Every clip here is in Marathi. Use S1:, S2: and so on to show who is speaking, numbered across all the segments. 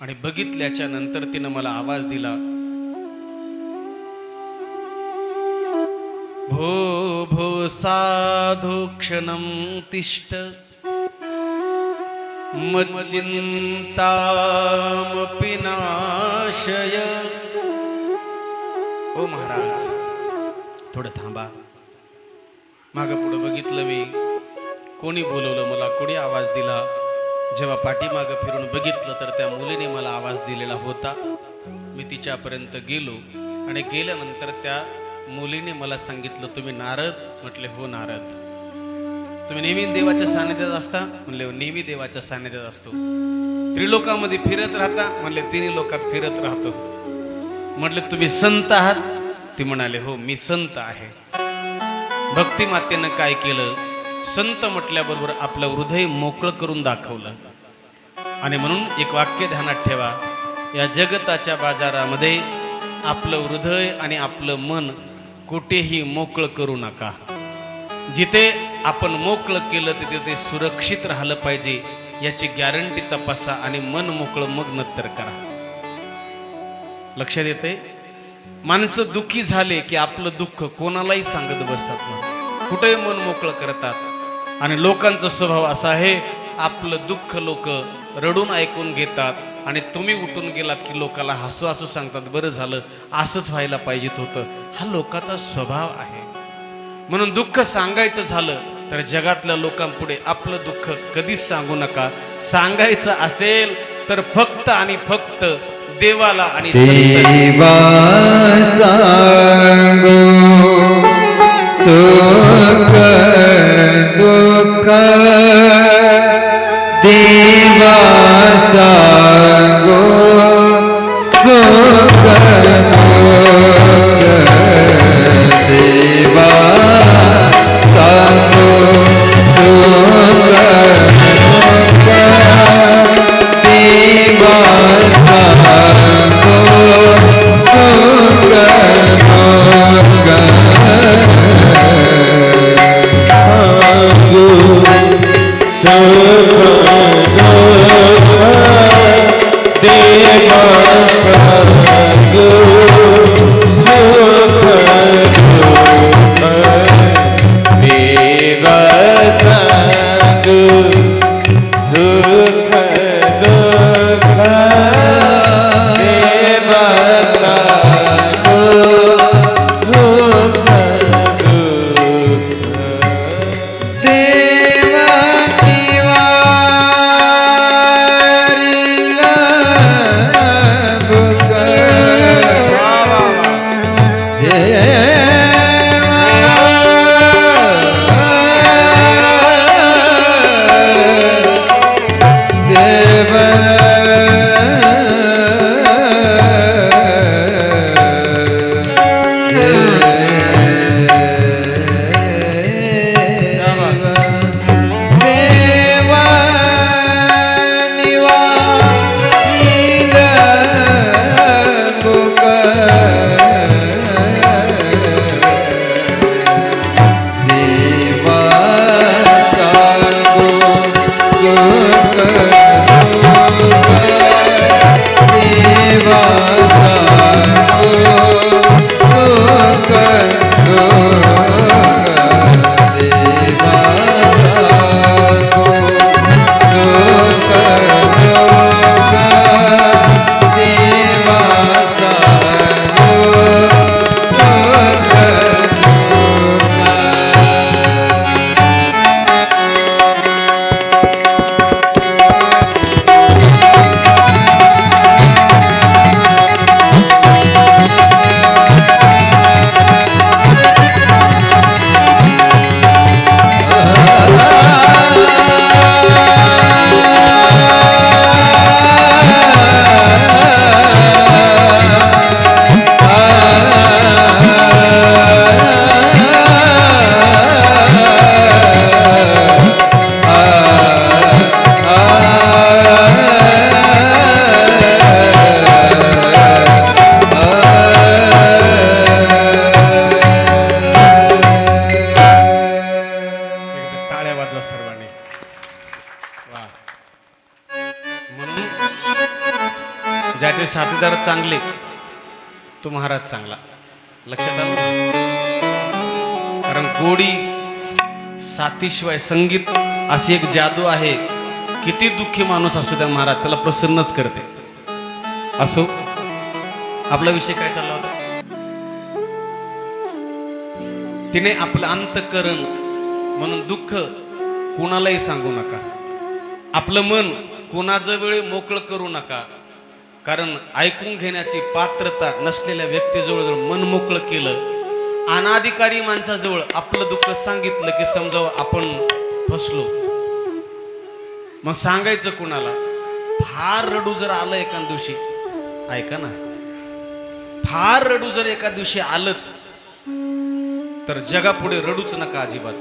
S1: आणि बघितल्याच्या नंतर तिनं मला आवाज दिला भो भो साधु क्षणं तिष्ठ मच्चिंतामपि नाशय. ओ महाराज थोडं थांबा. मागं पुढं बघितलं मी. कोणी बोलवलं मला? कोणी आवाज दिला? जेव्हा पाठीमागं फिरून बघितलं तर त्या मुलीने मला आवाज दिलेला होता. मी तिच्यापर्यंत गेलो आणि गेल्यानंतर त्या मुलीने मला सांगितलं तुम्ही नारद? म्हटले हो नारद. तुम्ही नेहमी देवाच्या सानिध्यात असता? म्हणले "हो, नेहमी देवाच्या सानिध्यात असतो. त्रिलोकामध्ये फिरत राहता? म्हणले तिन्ही लोकात फिरत राहतो. म्हटले तुम्ही संत आहात? ती म्हणाले हो मी संत आहे. भक्ती मातेनं काय केलं? संत म्हटल्याबरोबर आपलं हृदय मोकळं करून दाखवलं. आणि म्हणून एक वाक्य ध्यानात ठेवा या जगताच्या बाजारामध्ये आपलं हृदय आणि आपलं मन कुठेही मोकळं करू नका. जिथे आपण मोकळं केलं तिथे ते सुरक्षित राहिलं पाहिजे याची गॅरंटी तपासा आणि मन मोकळं मग नंतर करा. लक्षात येते माणसं दुःखी झाले की आपलं दुःख कोणालाही सांगत बसतात ना. कुठेही मन मोकळं करतात आणि लोकांचा स्वभाव असा आहे आपलं दुःख लोक रडून ऐकून घेतात आणि तुम्ही उठून गेलात की लोकाला हसू हसू सांगतात बरं झालं असंच व्हायला पाहिजेत होतं. हा लोकाचा स्वभाव आहे. म्हणून दुःख सांगायचं झालं तर जगातल्या लोकांपुढे आपलं दुःख कधीच सांगू नका. सांगायचं असेल तर फक्त आणि फक्त देवाला आणि
S2: देवा सांगो
S1: चांगले. तो महाराज चांगला. लक्षात आलं? कारण गोडी साथीशिवाय संगीत अशी एक जादू आहे. किती दुःखी माणूस असू द्या महाराज त्याला प्रसन्नच करते. असो आपला विषय काय चालला होता? तिने आपलं अंतकरण म्हणून दुःख कोणालाही सांगू नका. आपलं मन कोणाजवळ मोकळं करू नका. कारण ऐकून घेण्याची पात्रता नसलेल्या व्यक्तीजवळ जर मन मोकळं केलं अनाधिकारी माणसाजवळ आपलं दुःख सांगितलं की समजावं आपण फसलो. मग सांगायचं कुणाला फार रडू जर आलं एका दिवशी ऐका ना फार रडू जर एका दिवशी आलंच तर जगापुढे रडूच नका अजिबात.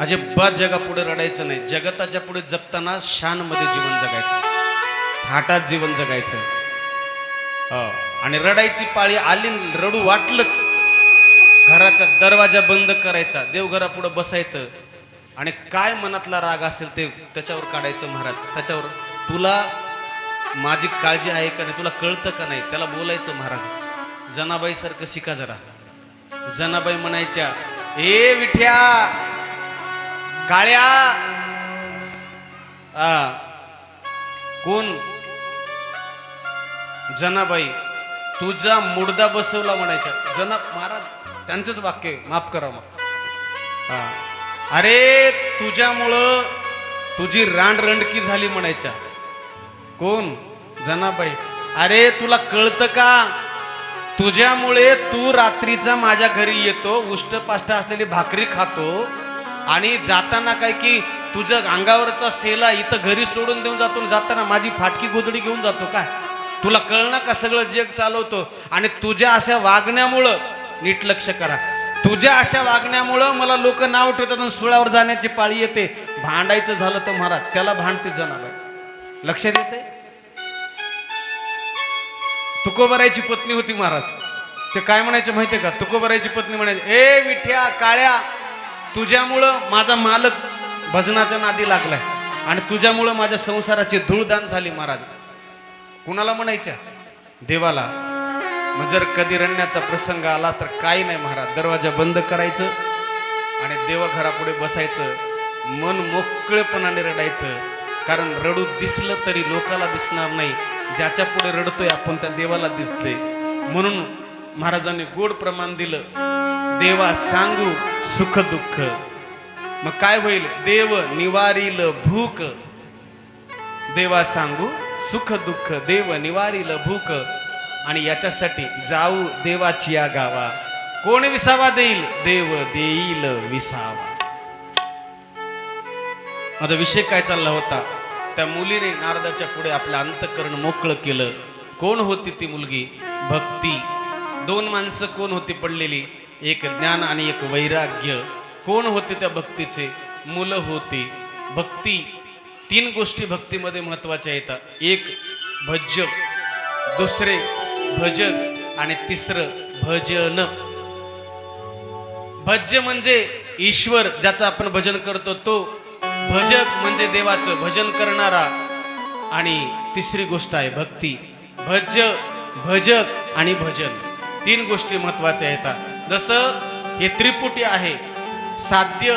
S1: अजिबात जगापुढे रडायचं नाही. जगताच्या पुढे जगताना शानमध्ये जीवन जगायचं. थाटात जीवन जगायचं. आणि रडायची पाळी आली रडू वाटलंच. घराचा दरवाजा बंद करायचा देवघरापुढे बसायचं. आणि काय मनातला राग असेल ते त्याच्यावर काढायचं महाराज. त्याच्यावर तुला माझी काळजी आहे का नाही तुला कळतं का नाही त्याला बोलायचं महाराज. जनाबाई सारखं शिका जरा. जनाबाई म्हणायच्या ए विठ्या! काळ्या! कोण? जनाबाई तुझा मुडदा बसवला म्हणायच्या. जना महाराज त्यांचंच वाक्य आहे, माफ करा मग. हा. अरे तुझ्यामुळं तुझी रांडरंडकी झाली म्हणायच्या. कोण? जनाबाई. अरे तुला कळतं का? तुझ्यामुळे तू रात्रीचा माझ्या घरी येतो उष्ट पाष्ट असलेली भाकरी खातो आणि जाताना काय की तुझ्या अंगावरचा सेला इथं घरी सोडून देऊन जातो जाताना माझी फाटकी गोदडी घेऊन जातो. काय? तुला कळणार का सगळं जग चालवतो? आणि तुझ्या अशा वागण्यामुळं नीट लक्ष करा. तुझ्या अशा वागण्यामुळं मला लोक नाव ठेवतात आणि सुळावर जाण्याची पाळी येते. भांडायचं झालं तर महाराज त्याला भांडते जनाबाई लक्षात येते तुकोबरायची पत्नी होती महाराज. ते काय म्हणायचे माहितीये का? तुकोबरायची पत्नी म्हणायची ए विठ्या काळ्या तुझ्यामुळं माझा मालक भजनाच्या नादी लागलाय आणि तुझ्यामुळं माझ्या संसाराची धूळदान झाली महाराज. कुणाला म्हणायच्या? देवाला. मग जर कधी रडण्याचा प्रसंग आला तर काही नाही महाराज. दरवाजा बंद करायचं आणि देवघरापुढे बसायचं. मन मोकळेपणाने रडायचं. कारण रडू दिसलं तरी लोकाला दिसणार नाही. ज्याच्या पुढे रडतोय आपण त्या देवाला दिसते म्हणून महाराजांनी गोड प्रमाण दिलं. देवा सांगू सुख दुःख. मग काय होईल? देव निवारील भूक. देवा सांगू सुख दुःख देव निवारील भूक आणि याच्यासाठी जाऊ देवाची या गावा. कोण विसावा देईल? देव देईल विसावा. माझा विषय काय चालला होता? त्या मुलीने नारदाच्या पुढे आपलं अंतकरण मोकळं केलं. कोण होती ती मुलगी? भक्ती. दोन माणसं कोण होती पडलेली? एक ज्ञान आणि एक वैराग्य. कोण होते त्या भक्तीचे? मुलं होती. भक्ती तीन गोष्टी भक्तीमध्ये महत्त्वाच्या येतात. एक भज्य. दुसरे भजन. आणि तिसरं भजन. भज्य म्हणजे ईश्वर ज्याचं आपण भजन करतो तो भजक म्हणजे देवाचं भजन करणारा. आणि तिसरी गोष्ट आहे भक्ती. भज्य भजक आणि भजन. तीन गोष्टी महत्त्वाच्या येतात. जसं हे त्रिपुटी आहे. साध्य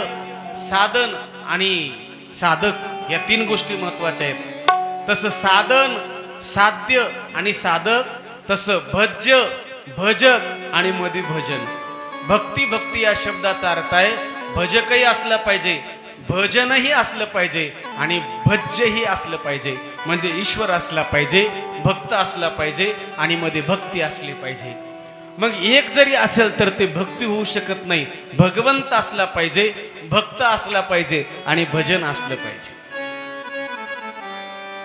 S1: साधन आणि साधक. या तीन गोष्टी महत्त्वाच्या आहेत. तसं साधन साध्य आणि साधक तसं भज्य भजक आणि मधी भजन. भक्ती भक्ती या शब्दाचा अर्थ आहे भजकही असलं पाहिजे भजनही असलं पाहिजे आणि भज्यही असलं पाहिजे. म्हणजे ईश्वर असला पाहिजे भक्त असला पाहिजे आणि मध्ये भक्ती असली पाहिजे. मग एक जरी असेल तर ते भक्ती होऊ शकत नाही. भगवंत असला पाहिजे भक्त असला पाहिजे आणि भजन असलं पाहिजे.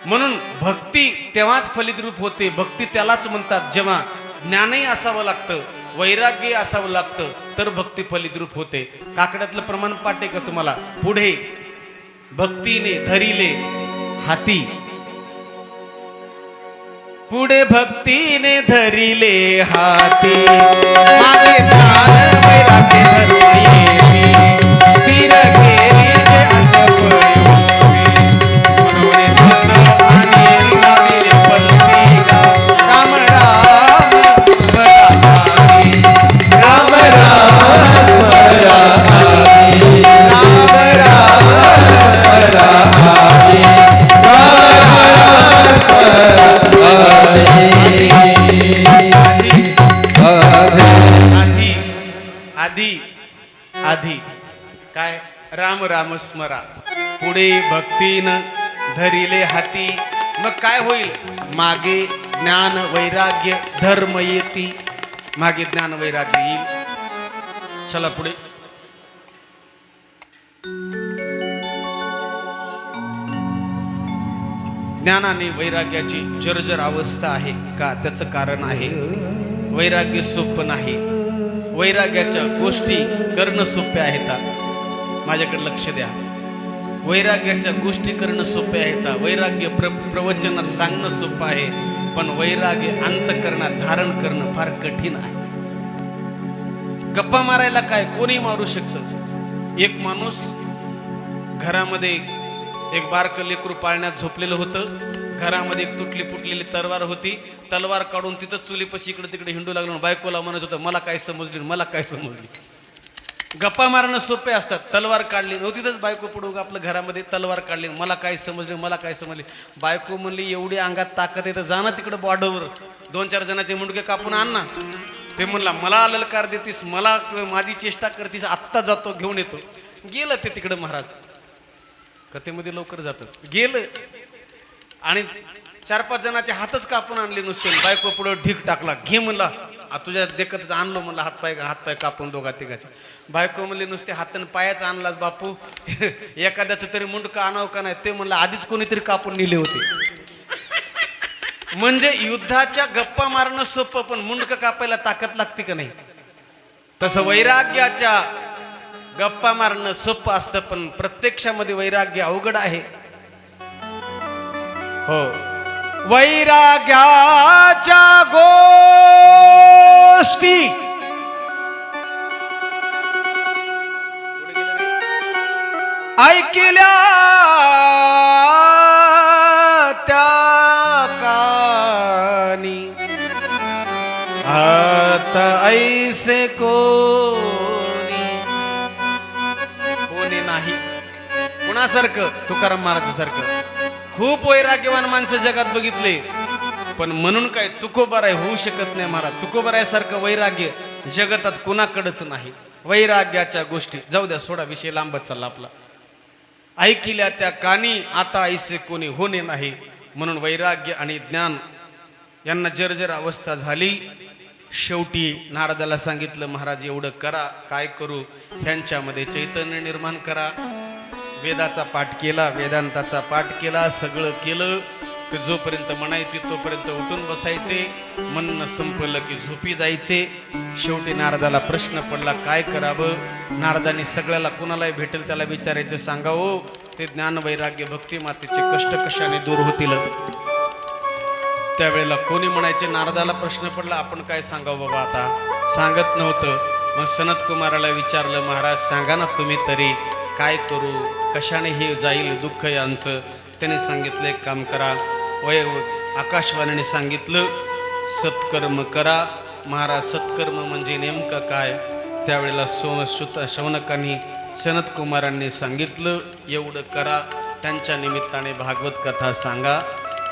S1: म्हणून भक्ती तेव्हाच फलितरूप होते. भक्ती त्यालाच म्हणतात. जेव्हा ज्ञानही असावं लागतं वैराग्य असावं लागतं तर भक्ती फलितरूप होते. काकड्यातलं प्रमाण पाठे का तुम्हाला? पुढे. भक्तीने धरिले हाती. पुढे भक्तीने धरिले हाती. मागे रामस्मरा. पुढे भक्तीन धरिले हाती. मग काय होईल? मागे ज्ञान वैराग्य धर्म येती. मागे ज्ञान वैराग्य येईल. चला पुढे. ज्ञानाने वैराग्याची जर्जर अवस्था आहे. का? त्याचं कारण आहे. वैराग्य सोपं नाही. वैराग्याच्या गोष्टी करणं सोप्या आहेत माझ्याकडे लक्ष द्या. वैराग्याच्या गोष्टी करणं सोपे आहेत का? वैराग्य प्र प्रवचनात सांगणं सोपं आहे पण वैराग्य अंतकरणात धारण करणं फार कठीण आहे. गप्पा मारायला काय? कोणी मारू शकतं. एक माणूस घरामध्ये एक बारक लेकरू पाळण्यात झोपलेलं होतं. घरामध्ये एक तुटली फुटलेली तलवार होती. तलवार काढून तिथं चुलीपाशी इकडे तिकडे हिंडू लागलो बायकोला म्हणत होतं मला काय समजली मला काय समजली? गप्पा मारणं सोपे असतात. तलवार काढली. नव्हतीच बायको पडू आपलं घरामध्ये तलवार काढली. मला काय समजले मला काय समजले? बायको म्हणली एवढी अंगात ताकद येतं जा ना तिकडं बॉर्डरवर दोन चार जणाचे मुंडके कापून आण ना. ते म्हणला मला अललकार देतीस मला माझी चेष्टा करतीस आत्ता जातो घेऊन येतो. गेलं ते तिकडं महाराज. कथेमध्ये लवकर जातं. गेलं. आणि चार पाच जणाचे हातच कापून आणले नुसते. बायको पुढं ढीक टाकला. घे म्हणला तुझ्या देखतच आणलो म्हणलं हातपाय हातपाय कापून दोघा तिघाचे. बायको म्हणले नुसते हातानं पायाच आणलाच बापू. एखाद्याचं तरी मुंडकं आणावं का नाही? ते म्हणलं आधीच कोणीतरी कापून नेले होते. म्हणजे युद्धाच्या गप्पा मारणं सोपं पण मुंडकं कापायला ताकद लागते का नाही? तसं वैराग्याच्या गप्पा मारणं सोपं असतं पण प्रत्यक्षामध्ये वैराग्य अवघड आहे. हो. वैराग्याच्या गोष्टी. ऐकल्या त्या कानी. आता ऐसे कोणी. कोणी नाही. कुणासारखं? तुकाराम महाराजासारखं? खूप वैराग्यवान माणसं जगात बघितले. पण म्हणून काय तुकोबाराय होऊ शकत नाही महाराज. तुकोबारायसारखं वैराग्य जगतात कुणाकडच नाही. वैराग्याच्या गोष्टी. जाऊ द्या सोडा विषय लांबत चालला आपला. ऐकिल्या त्या कानी आता ऐसे कोणी होणे नाही. म्हणून वैराग्य आणि ज्ञान यांना जर्जर अवस्था झाली. शेवटी नारदाला सांगितलं महाराज एवढं करा काय करू? ह्यांच्यामध्ये चैतन्य निर्माण करा. वेदाचा पाठ केला वेदांताचा पाठ केला सगळं केलं. ते जोपर्यंत म्हणायचे तोपर्यंत उठून बसायचे. म्हणणं संपलं की झोपी जायचे. शेवटी नारदाला प्रश्न पडला काय करावं? नारदाने सगळ्याला कुणालाही भेटेल त्याला विचारायचं सांगावं? ते ज्ञान वैराग्य भक्ती मातेचे कष्ट कशाने दूर होतील? त्यावेळेला कोणी म्हणायचे नारदाला प्रश्न पडला आपण काय सांगावं बाबा आता? सांगत नव्हतं. मग सनत कुमाराला विचारलं महाराज सांगा ना तुम्ही तरी काय करू? कशाने हे जाईल दुःख यांचं? त्याने सांगितलं एक काम करा. वय आकाशवाणीने सांगितलं सत्कर्म करा. महाराज सत्कर्म म्हणजे नेमकं काय? त्यावेळेला सो सुत शौनकांनी सनतकुमारांनी सांगितलं एवढं करा. त्यांच्या निमित्ताने भागवत कथा सांगा.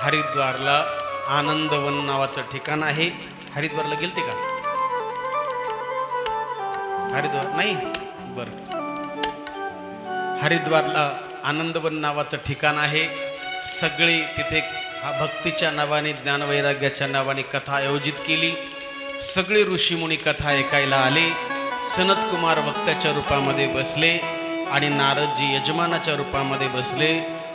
S1: हरिद्वारला आनंदवन नावाचं ठिकाण आहे. हरिद्वारला गेलते का? हरिद्वार नाही? बरं. हरिद्वारला आनंदवन नावाचं ठिकाण आहे. सगळी तिथे हा भक्तीच्या नावाने ज्ञानवैराग्याच्या नावाने कथा आयोजित केली. सगळे ऋषीमुनी कथा ऐकायला आले. सनत कुमार वक्त्याच्या रूपामध्ये बसले आणि नारदजी यजमानाच्या रूपामध्ये बसले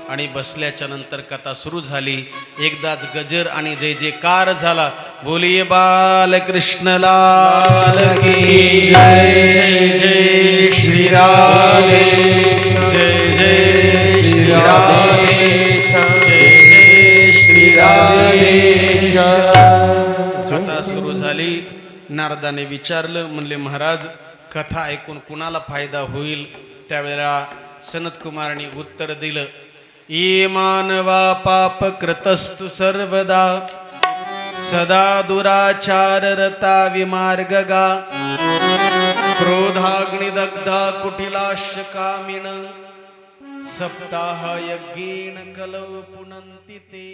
S1: आणि बसल्याच्या नंतर कथा सुरू झाली. एकदाच गजर आणि जय जयकार झाला बोलिये बालकृष्ण लाल की जय जय श्रीराम. जय जय जय कथा सुरू झाली. नारदाने विचारलं म्हणले महाराज कथा ऐकून कुणाला फायदा होईल? त्यावेळेला सनतकुमारांनी उत्तर दिलं ये मानवा पाप कृतस्तु सर्वदा. सदा दुराचार रता विमार्गगा क्रोधाग्निदग्धा कुटिलाश कामिन. સપ્તાહ યજ્ઞેન કલવ પુનંતિ તે